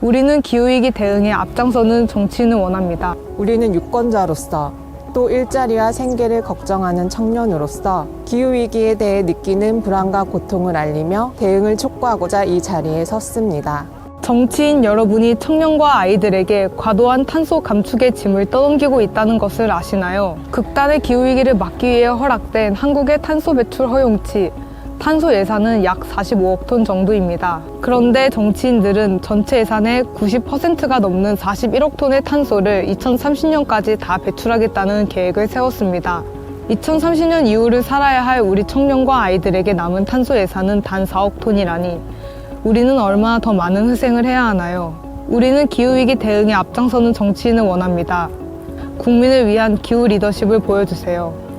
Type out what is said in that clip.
우리는 기후위기 대응에 앞장서는 정치인을 원합니다. 우리는 유권자로서 또 일자리와 생계를 걱정하는 청년으로서 기후위기에 대해 느끼는 불안과 고통을 알리며 대응을 촉구하고자 이 자리에 섰습니다. 정치인 여러분이 청년과 아이들에게 과도한 탄소 감축의 짐을 떠넘기고 있다는 것을 아시나요? 극단의 기후위기를 막기 위해 허락된 한국의 탄소 배출 허용치, 탄소 예산은 약 45억 톤 정도입니다. 그런데 정치인들은 전체 예산의 90%가 넘는 41억 톤의 탄소를 2030년까지 다 배출하겠다는 계획을 세웠습니다. 2030년 이후를 살아야 할 우리 청년과 아이들에게 남은 탄소 예산은 단 4억 톤이라니 우리는 얼마나 더 많은 희생을 해야 하나요? 우리는 기후위기 대응에 앞장서는 정치인을 원합니다. 국민을 위한 기후 리더십을 보여주세요.